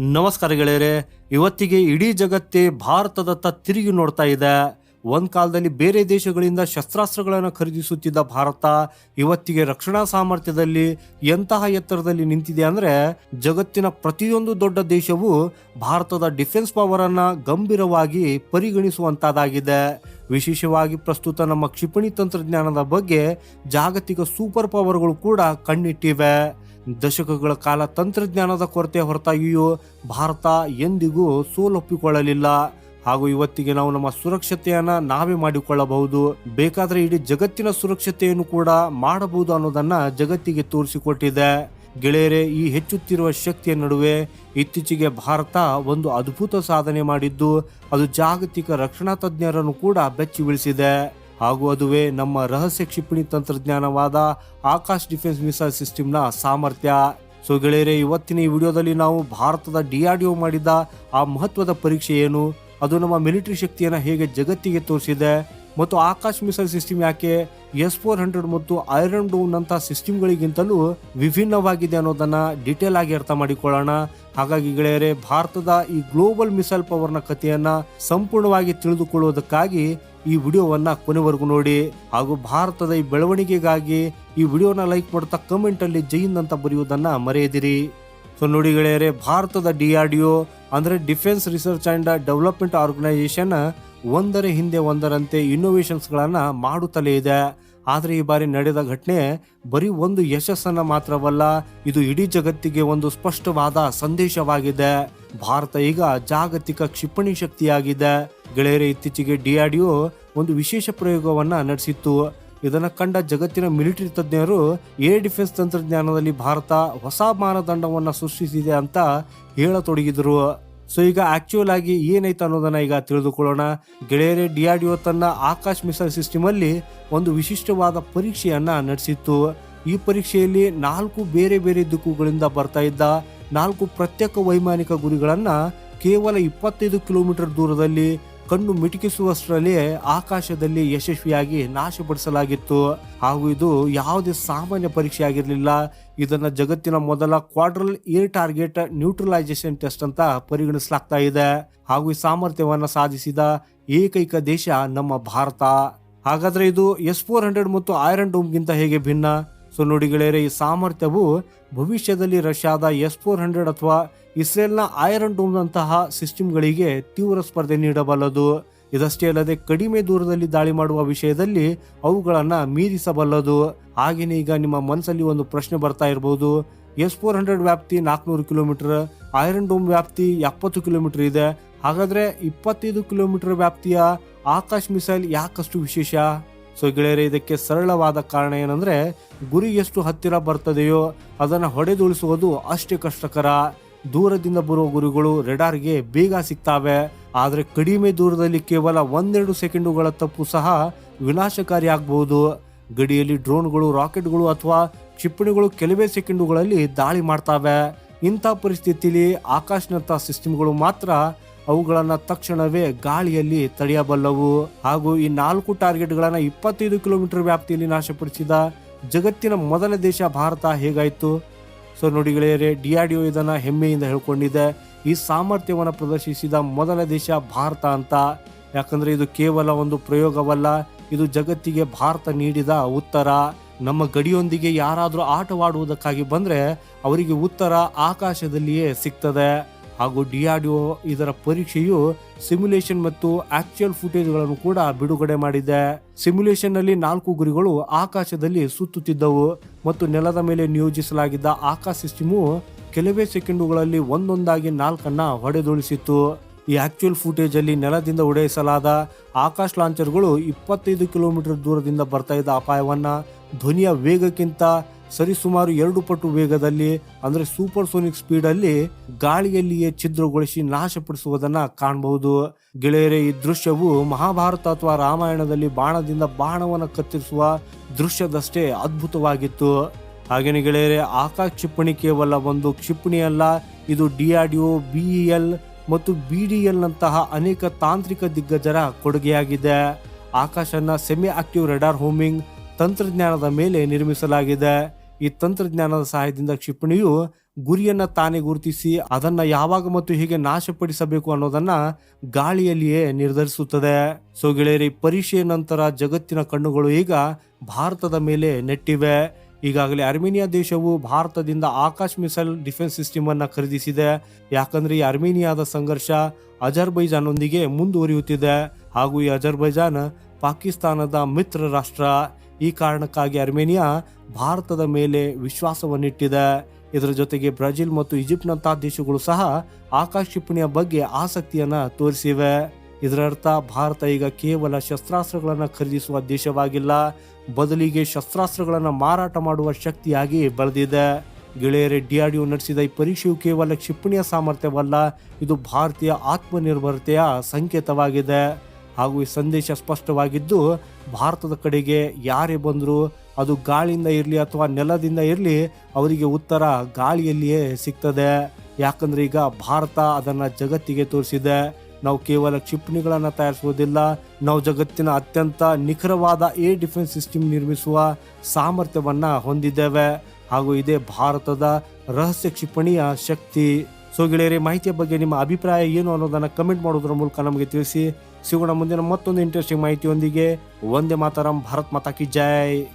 ನಮಸ್ಕಾರ ಗೆಳೆಯರೆ, ಇವತ್ತಿಗೆ ಇಡೀ ಜಗತ್ತೇ ಭಾರತದತ್ತ ತಿರುಗಿ ನೋಡ್ತಾ ಇದೆ. ಒಂದ್ ಕಾಲದಲ್ಲಿ ಬೇರೆ ದೇಶಗಳಿಂದ ಶಸ್ತ್ರಾಸ್ತ್ರಗಳನ್ನು ಖರೀದಿಸುತ್ತಿದ್ದ ಭಾರತ, ಇವತ್ತಿಗೆ ರಕ್ಷಣಾ ಸಾಮರ್ಥ್ಯದಲ್ಲಿ ಎಂತಹ ಎತ್ತರದಲ್ಲಿ ನಿಂತಿದೆ ಅಂದ್ರೆ, ಜಗತ್ತಿನ ಪ್ರತಿಯೊಂದು ದೊಡ್ಡ ದೇಶವು ಭಾರತದ ಡಿಫೆನ್ಸ್ ಪವರ್ ಅನ್ನ ಗಂಭೀರವಾಗಿ ಪರಿಗಣಿಸುವಂತಾದಾಗಿದೆ ವಿಶೇಷವಾಗಿ ಪ್ರಸ್ತುತ ನಮ್ಮ ಕ್ಷಿಪಣಿ ತಂತ್ರಜ್ಞಾನದ ಬಗ್ಗೆ ಜಾಗತಿಕ ಸೂಪರ್ ಪವರ್ಗಳು ಕೂಡ ಕಣ್ಣಿಟ್ಟಿವೆ. ದಶಕಗಳ ಕಾಲ ತಂತ್ರಜ್ಞಾನದ ಕೊರತೆ ಹೊರತಾಗಿಯೂ ಭಾರತ ಎಂದಿಗೂ ಸೋಲೊಪ್ಪಿಕೊಳ್ಳಲಿಲ್ಲ. ಹಾಗೂ ಇವತ್ತಿಗೆ ನಾವು ನಮ್ಮ ಸುರಕ್ಷತೆಯನ್ನ ನಾವೇ ಮಾಡಿಕೊಳ್ಳಬಹುದು. ಬೇಕಾದ್ರೆ ಇಡೀ ಜಗತ್ತಿನ ಸುರಕ್ಷತೆಯನ್ನು ಕೂಡ ಮಾಡಬಹುದು ಅನ್ನೋದನ್ನ ಜಗತ್ತಿಗೆ ತೋರಿಸಿಕೊಟ್ಟಿದೆ. ಗೆಳೆಯರೆ, ಈ ಹೆಚ್ಚುತ್ತಿರುವ ಶಕ್ತಿಯ ನಡುವೆ ಇತ್ತೀಚೆಗೆ ಭಾರತ ಒಂದು ಅದ್ಭುತ ಸಾಧನೆ ಮಾಡಿದ್ದು, ಅದು ಜಾಗತಿಕ ರಕ್ಷಣಾ ತಜ್ಞರನ್ನು ಕೂಡ ಬೆಚ್ಚಿ ಬೀಳಿಸಿದೆ ಹಾಗೂ ಅದುವೇ ನಮ್ಮ ರಹಸ್ಯ ಕ್ಷಿಪಣಿ ತಂತ್ರಜ್ಞಾನವಾದ ಆಕಾಶ್ ಡಿಫೆನ್ಸ್ ಮಿಸೈಲ್ ಸಿಸ್ಟಮ್ನ ಸಾಮರ್ಥ್ಯ. ಸೊ ಗೆಳೆಯರೆ, ಇವತ್ತಿನ ಈ ವಿಡಿಯೋದಲ್ಲಿ ನಾವು ಭಾರತದ ಡಿಆರ್ಡಿಒ ಮಾಡಿದ ಆ ಮಹತ್ವದ ಪರೀಕ್ಷೆ ಏನು? ಅದು ನಮ್ಮ ಮಿಲಿಟರಿ ಶಕ್ತಿಯನ್ನು ಹೇಗೆ ಜಗತ್ತಿಗೆ ತೋರಿಸಿದೆ? ಮತ್ತು ಆಕಾಶ್ ಮಿಸೈಲ್ ಸಿಸ್ಟಮ್ ಯಾಕೆ ಎಸ್ ಫೋರ್ ಹಂಡ್ರೆಡ್ ಮತ್ತು ಐರನ್ ಡೋಮ್ ನಂತ ಸಿಸ್ಟಮ್ಗಳಿಗಿಂತಲೂ ವಿಭಿನ್ನವಾಗಿದೆ ಅನ್ನೋದನ್ನ ಡಿಟೇಲ್ ಆಗಿ ಅರ್ಥ ಮಾಡಿಕೊಳ್ಳೋಣ. ಹಾಗಾಗಿ ಗೆಳೆಯರೆ, ಭಾರತದ ಈ ಗ್ಲೋಬಲ್ ಮಿಸೈಲ್ ಪವರ್ನ ಕಥೆಯನ್ನ ಸಂಪೂರ್ಣವಾಗಿ ತಿಳಿದುಕೊಳ್ಳುವುದಕ್ಕಾಗಿ ಈ ವಿಡಿಯೋವನ್ನ ಕೊನೆವರೆಗೂ ನೋಡಿ ಹಾಗೂ ಭಾರತದ ಈ ಬೆಳವಣಿಗೆಗಾಗಿ ಈ ವಿಡಿಯೋನ ಲೈಕ್ ಮಾಡ್ತಾ ಕಮೆಂಟ್ ಅಲ್ಲಿ ಜೈನ್ ಅಂತ ಬರೆಯುವುದನ್ನ ಮರೆಯದಿರಿ. ಸೊ ನೋಡಿ ಗೆಳೆಯರೆ, ಭಾರತದ ಡಿಆರ್ಡಿಒ ಅಂದ್ರೆ defence research and development organisation ಒಂದರ ಹಿಂದೆ ಒಂದರಂತೆ ಇನ್ನೋವೇಷನ್ಸ್ ಗಳನ್ನ ಮಾಡುತ್ತಲೇ ಇದೆ. ಆದರೆ ಈ ಬಾರಿ ನಡೆದ ಘಟನೆ ಬರೀ ಒಂದು ಯಶಸ್ಸನ್ನು ಮಾತ್ರವಲ್ಲ, ಇದು ಇಡೀ ಜಗತ್ತಿಗೆ ಒಂದು ಸ್ಪಷ್ಟವಾದ ಸಂದೇಶವಾಗಿದೆ. ಭಾರತ ಈಗ ಜಾಗತಿಕ ಕ್ಷಿಪಣಿ ಶಕ್ತಿಯಾಗಿದೆ. ಗೆಳೆಯರ, ಇತ್ತೀಚೆಗೆ ಡಿಆರ್ಡಿಒ ಒಂದು ವಿಶೇಷ ಪ್ರಯೋಗವನ್ನ ನಡೆಸಿತ್ತು. ಇದನ್ನು ಕಂಡ ಜಗತ್ತಿನ ಮಿಲಿಟರಿ ತಜ್ಞರು, ಏರ್ ಡಿಫೆನ್ಸ್ ತಂತ್ರಜ್ಞಾನದಲ್ಲಿ ಭಾರತ ಹೊಸ ಮಾನದಂಡವನ್ನು ಸೃಷ್ಟಿಸಿದೆ ಅಂತ ಹೇಳತೊಡಗಿದ್ರು. ಸೊ ಈಗ ಆಕ್ಚುಯಲ್ ಆಗಿ ಏನಾಯ್ತು ಅನ್ನೋದನ್ನ ಈಗ ತಿಳಿದುಕೊಳ್ಳೋಣ. ಗೆಳೆಯರೆ ಡಿಆರ್ಡಿಒ ತನ್ನ ಆಕಾಶ್ ಮಿಸೈಲ್ ಸಿಸ್ಟಮ್ ಅಲ್ಲಿ ಒಂದು ವಿಶಿಷ್ಟವಾದ ಪರೀಕ್ಷೆಯನ್ನ ನಡೆಸಿತ್ತು. ಈ ಪರೀಕ್ಷೆಯಲ್ಲಿ ನಾಲ್ಕು ಬೇರೆ ಬೇರೆ ದಿಕ್ಕುಗಳಿಂದ ಬರ್ತಾ ಇದ್ದ, ನಾಲ್ಕು ಪ್ರತ್ಯೇಕ ವೈಮಾನಿಕ ಗುರಿಗಳನ್ನ ಕೇವಲ ಇಪ್ಪತ್ತೈದು ಕಿಲೋಮೀಟರ್ ದೂರದಲ್ಲಿ ಕಣ್ಣು ಮಿಟುಕಿಸುವಷ್ಟರಲ್ಲಿ ಆಕಾಶದಲ್ಲಿ ಯಶಸ್ವಿಯಾಗಿ ನಾಶಪಡಿಸಲಾಗಿತ್ತು. ಹಾಗೂ ಇದು ಯಾವುದೇ ಸಾಮಾನ್ಯ ಪರೀಕ್ಷೆ ಆಗಿರಲಿಲ್ಲ ಇದನ್ನ ಜಗತ್ತಿನ ಮೊದಲ quadruple air target neutralisation test ಅಂತ ಪರಿಗಣಿಸಲಾಗ್ತಾ ಇದೆ. ಹಾಗೂ ಈ ಸಾಮರ್ಥ್ಯವನ್ನ ಸಾಧಿಸಿದ ಏಕೈಕ ದೇಶ ನಮ್ಮ ಭಾರತ. ಹಾಗಾದ್ರೆ ಇದು ಎಸ್ ಫೋರ್ ಹಂಡ್ರೆಡ್ ಮತ್ತು ಐರನ್ ಡೋಮ್ಗಿಂತ ಹೇಗೆ ಭಿನ್ನ? ಸೊ ನೋಡಿ ಗೆಳೆಯರೆ, ಈ ಸಾಮರ್ಥ್ಯವು ಭವಿಷ್ಯದಲ್ಲಿ ರಷ್ಯಾದ ಎಸ್ ಫೋರ್ ಹಂಡ್ರೆಡ್ ಅಥವಾ ಇಸ್ರೇಲ್ನ ಐರನ್ ಡೋಮ್ ನಂತಹ ಸಿಸ್ಟಮ್ಗಳಿಗೆ ತೀವ್ರ ಸ್ಪರ್ಧೆ ನೀಡಬಲ್ಲದು. ಇದಷ್ಟೇ ಅಲ್ಲದೆ ಕಡಿಮೆ ದೂರದಲ್ಲಿ ದಾಳಿ ಮಾಡುವ ವಿಷಯದಲ್ಲಿ ಅವುಗಳನ್ನು ಮೀರಿಸಬಲ್ಲದು. ಹಾಗೇನೆ ಈಗ ನಿಮ್ಮ ಮನಸ್ಸಲ್ಲಿ ಒಂದು ಪ್ರಶ್ನೆ ಬರ್ತಾ ಇರಬಹುದು ಎಸ್ ಫೋರ್ ಹಂಡ್ರೆಡ್ ವ್ಯಾಪ್ತಿ ನಾಲ್ಕುನೂರು ಕಿಲೋಮೀಟರ್ ಐರನ್ ಡೋಮ್ ವ್ಯಾಪ್ತಿ ಎಪ್ಪತ್ತು ಕಿಲೋಮೀಟರ್ ಇದೆ. ಹಾಗಾದ್ರೆ ಇಪ್ಪತ್ತೈದು ಕಿಲೋಮೀಟರ್ ವ್ಯಾಪ್ತಿಯ ಆಕಾಶ್ ಮಿಸೈಲ್ ಯಾಕಷ್ಟು ವಿಶೇಷ? ಸೊ ಗೆಳೆಯರೆ, ಇದಕ್ಕೆ ಸರಳವಾದ ಕಾರಣ ಏನಂದ್ರೆ ಗುರಿ ಎಷ್ಟು ಹತ್ತಿರ ಬರ್ತದೆಯೋ ಅದನ್ನ ಹೊಡೆದುಳಿಸುವುದು ಅಷ್ಟೇ ಕಷ್ಟಕರ. ದೂರದಿಂದ ಬರುವ ಗುರಿಗಳು ರೆಡಾರ್ಗೆ ಬೇಗ ಸಿಗ್ತಾವೆ. ಆದರೆ ಕಡಿಮೆ ದೂರದಲ್ಲಿ ಕೇವಲ ಒಂದೆರಡು ಸೆಕೆಂಡುಗಳ ತಪ್ಪು ಸಹ ವಿನಾಶಕಾರಿ ಆಗಬಹುದು ಗಡಿಯಲ್ಲಿ ಡ್ರೋನ್ಗಳು, ರಾಕೆಟ್ಗಳು ಅಥವಾ ಕ್ಷಿಪಣಿಗಳು ಕೆಲವೇ ಸೆಕೆಂಡುಗಳಲ್ಲಿ ದಾಳಿ ಮಾಡ್ತಾವೆ. ಇಂಥ ಪರಿಸ್ಥಿತಿಯಲ್ಲಿ ಆಕಾಶ್ನಂತಹ ಸಿಸ್ಟಮ್ಗಳು ಮಾತ್ರ ಅವುಗಳನ್ನ ತಕ್ಷಣವೇ ಗಾಳಿಯಲ್ಲಿ ತಡೆಯಬಲ್ಲವು. ಹಾಗೂ ಈ ನಾಲ್ಕು ಟಾರ್ಗೆಟ್ಗಳನ್ನು ಇಪ್ಪತ್ತೈದು ಕಿಲೋಮೀಟರ್ ವ್ಯಾಪ್ತಿಯಲ್ಲಿ ನಾಶಪಡಿಸಿದ ಜಗತ್ತಿನ ಮೊದಲ ದೇಶ ಭಾರತ ಹೇಗಾಯ್ತು? ಸೊ, ನೋಡಿ ಡಿ ಡಿಆರ್ಡಿಒ ಇದನ್ನ ಹೆಮ್ಮೆಯಿಂದ ಹೇಳ್ಕೊಂಡಿದೆ. ಈ ಸಾಮರ್ಥ್ಯವನ್ನು ಪ್ರದರ್ಶಿಸಿದ ಮೊದಲ ದೇಶ ಭಾರತ ಅಂತ. ಯಾಕಂದ್ರೆ ಇದು ಕೇವಲ ಒಂದು ಪ್ರಯೋಗವಲ್ಲ, ಇದು ಜಗತ್ತಿಗೆ ಭಾರತ ನೀಡಿದ ಉತ್ತರ. ನಮ್ಮ ಗಡಿಯೊಂದಿಗೆ ಯಾರಾದರೂ ಆಟವಾಡುವುದಕ್ಕಾಗಿ ಬಂದರೆ ಅವರಿಗೆ ಉತ್ತರ ಆಕಾಶದಲ್ಲಿಯೇ ಸಿಗ್ತದೆ. ಹಾಗೂ ಡಿಆರ್ಡಿಒ ಇದರ ಪರೀಕ್ಷೆಯು ಸಿಮ್ಯುಲೇಷನ್ ಮತ್ತು ಆಕ್ಚುಯಲ್ ಫುಟೇಜ್ಗಳನ್ನು ಕೂಡ ಬಿಡುಗಡೆ ಮಾಡಿದೆ. ಸಿಮ್ಯುಲೇಷನ್ನಲ್ಲಿ ನಾಲ್ಕು ಗುರಿಗಳು ಆಕಾಶದಲ್ಲಿ ಸುತ್ತುತ್ತಿದ್ದವು ಮತ್ತು ನೆಲದ ಮೇಲೆ ನಿಯೋಜಿಸಲಾಗಿದ್ದ ಆಕಾಶ ಸಿಸ್ಟಮು ಕೆಲವೇ ಸೆಕೆಂಡುಗಳಲ್ಲಿ ಒಂದೊಂದಾಗಿ ನಾಲ್ಕನ್ನ ಹೊಡೆದುಳಿಸಿತ್ತು ಈ ಆಕ್ಚುಯಲ್ ಫುಟೇಜ್ ಅಲ್ಲಿ ನೆಲದಿಂದ ಉಡಯಿಸಲಾದ ಆಕಾಶ್ ಲಾಂಚರ್ಗಳು ಇಪ್ಪತ್ತೈದು ಕಿಲೋಮೀಟರ್ ದೂರದಿಂದ ಬರ್ತಾ ಇದ್ದ ಅಪಾಯವನ್ನ ಧ್ವನಿಯ ವೇಗಕ್ಕಿಂತ ಸರಿಸುಮಾರು ಎರಡು ಪಟ್ಟು ವೇಗದಲ್ಲಿ, ಅಂದ್ರೆ ಸೂಪರ್ ಸೋನಿಕ್ ಸ್ಪೀಡ್ ಅಲ್ಲಿ ಗಾಳಿಯಲ್ಲಿಯೇ ಛಿದ್ರಗೊಳಿಸಿ ನಾಶಪಡಿಸುವುದನ್ನ ಕಾಣಬಹುದು. ಗೆಳೆಯರೇ, ಈ ದೃಶ್ಯವು ಮಹಾಭಾರತ ಅಥವಾ ರಾಮಾಯಣದಲ್ಲಿ ಬಾಣದಿಂದ ಬಾಣವನ್ನು ಕತ್ತರಿಸುವ ದೃಶ್ಯದಷ್ಟೇ ಅದ್ಭುತವಾಗಿತ್ತು. ಹಾಗೇನೆ ಗೆಳೆಯರೆ, ಆಕಾಶ ಕ್ಷಿಪಣಿ ಕೇವಲ ಒಂದು ಕ್ಷಿಪಣಿ ಅಲ್ಲ, ಇದು ಡಿಆರ್ಡಿಒ ಬಿಇಎಲ್ ಮತ್ತು ಬಿಡಿಎಲ್ ನಂತಹ ಅನೇಕ ತಾಂತ್ರಿಕ ದಿಗ್ಗಜರ ಕೊಡುಗೆಯಾಗಿದೆ. ಆಕಾಶನ ಸೆಮಿ ಆಕ್ಟಿವ್ ರೆಡಾರ್ ಹೋಮಿಂಗ್ ತಂತ್ರಜ್ಞಾನದ ಮೇಲೆ ನಿರ್ಮಿಸಲಾಗಿದೆ. ಈ ತಂತ್ರಜ್ಞಾನದ ಸಹಾಯದಿಂದ ಕ್ಷಿಪಣಿಯು ಗುರಿಯನ್ನ ತಾನೇ ಗುರುತಿಸಿ ಅದನ್ನ ಯಾವಾಗ ಮತ್ತು ಹೇಗೆ ನಾಶಪಡಿಸಬೇಕು ಅನ್ನೋದನ್ನ ಗಾಳಿಯಲ್ಲಿಯೇ ನಿರ್ಧರಿಸುತ್ತದೆ. ಸೊ ಗೆಳೆಯರಿ ಪರೀಕ್ಷೆಯ ನಂತರ ಜಗತ್ತಿನ ಕಣ್ಣುಗಳು ಈಗ ಭಾರತದ ಮೇಲೆ ನೆಟ್ಟಿವೆ. ಈಗಾಗಲೇ ಅರ್ಮೇನಿಯಾ ದೇಶವು ಭಾರತದಿಂದ ಆಕಾಶ್ ಮಿಸೈಲ್ ಡಿಫೆನ್ಸ್ ಸಿಸ್ಟಮ್ ಅನ್ನ ಖರೀದಿಸಿದೆ. ಯಾಕಂದ್ರೆ ಈ ಅರ್ಮೇನಿಯಾದ ಸಂಘರ್ಷ ಅಜರ್ಬೈಜಾನ್ನೊಂದಿಗೆ ಮುಂದುವರಿಯುತ್ತಿದೆ. ಹಾಗೂ ಈ ಅಜರ್ಬೈಜಾನ್ ಪಾಕಿಸ್ತಾನದ ಮಿತ್ರ ರಾಷ್ಟ್ರ. ಈ ಕಾರಣಕ್ಕಾಗಿ ಅರ್ಮೇನಿಯಾ ಭಾರತದ ಮೇಲೆ ವಿಶ್ವಾಸವನ್ನಿಟ್ಟಿದೆ. ಇದರ ಜೊತೆಗೆ ಬ್ರೆಜಿಲ್ ಮತ್ತು ಈಜಿಪ್ಟ್ನಂತಹ ದೇಶಗಳು ಸಹ ಆಕಾಶ ಕ್ಷಿಪಣಿಯ ಬಗ್ಗೆ ಆಸಕ್ತಿಯನ್ನ ತೋರಿಸಿವೆ. ಇದರರ್ಥ, ಭಾರತ ಈಗ ಕೇವಲ ಶಸ್ತ್ರಾಸ್ತ್ರಗಳನ್ನು ಖರೀದಿಸುವ ದೇಶವಾಗಿಲ್ಲ. ಬದಲಿಗೆ ಶಸ್ತ್ರಾಸ್ತ್ರಗಳನ್ನು ಮಾರಾಟ ಮಾಡುವ ಶಕ್ತಿಯಾಗಿ ಬೆಳೆದಿದೆ. ಗೆಳೆಯರೇ, ಡಿಆರ್ಡಿಒ ನಡೆಸಿದ ಈ ಪರೀಕ್ಷೆಯು ಕೇವಲ ಕ್ಷಿಪಣಿಯ ಸಾಮರ್ಥ್ಯವಲ್ಲ, ಇದು ಭಾರತೀಯ ಆತ್ಮನಿರ್ಭರತೆಯ ಸಂಕೇತವಾಗಿದೆ. ಹಾಗೂ ಈ ಸಂದೇಶ ಸ್ಪಷ್ಟವಾಗಿದ್ದು, ಭಾರತದ ಕಡೆಗೆ ಯಾರೇ ಬಂದರೂ ಅದು ಗಾಳಿಯಿಂದ ಇರಲಿ ಅಥವಾ ನೆಲದಿಂದ ಇರಲಿ, ಅವರಿಗೆ ಉತ್ತರ ಗಾಳಿಯಲ್ಲಿಯೇ ಸಿಗ್ತದೆ. ಯಾಕಂದರೆ ಈಗ ಭಾರತ ಅದನ್ನು ಜಗತ್ತಿಗೆ ತೋರಿಸಿದೆ. ನಾವು ಕೇವಲ ಕ್ಷಿಪಣಿಗಳನ್ನು ತಯಾರಿಸುವುದಿಲ್ಲ, ನಾವು ಜಗತ್ತಿನ ಅತ್ಯಂತ ನಿಖರವಾದ ಏರ್ ಡಿಫೆನ್ಸ್ ಸಿಸ್ಟಮ್ ನಿರ್ಮಿಸುವ ಸಾಮರ್ಥ್ಯವನ್ನು ಹೊಂದಿದ್ದೇವೆ. ಹಾಗೂ ಇದೇ ಭಾರತದ ರಹಸ್ಯ ಕ್ಷಿಪಣಿಯ ಶಕ್ತಿ. ಸೊ ಗೆಳೆಯರೇ, ಮಾಹಿತಿಯ ಬಗ್ಗೆ ನಿಮ್ಮ ಅಭಿಪ್ರಾಯ ಏನು ಅನ್ನೋದನ್ನು ಕಮೆಂಟ್ ಮಾಡೋದ್ರ ಮೂಲಕ ನಮಗೆ ತಿಳಿಸಿ. ಸಿಗೋಣ ಮುಂದಿನ ಮತ್ತೊಂದು ಇಂಟ್ರೆಸ್ಟಿಂಗ್ ಮಾಹಿತಿಯೊಂದಿಗೆ. ಒಂದೇ ಮಾತರಂ, ಭಾರತ್ ಮಾತಾ ಕಿ ಜೈ.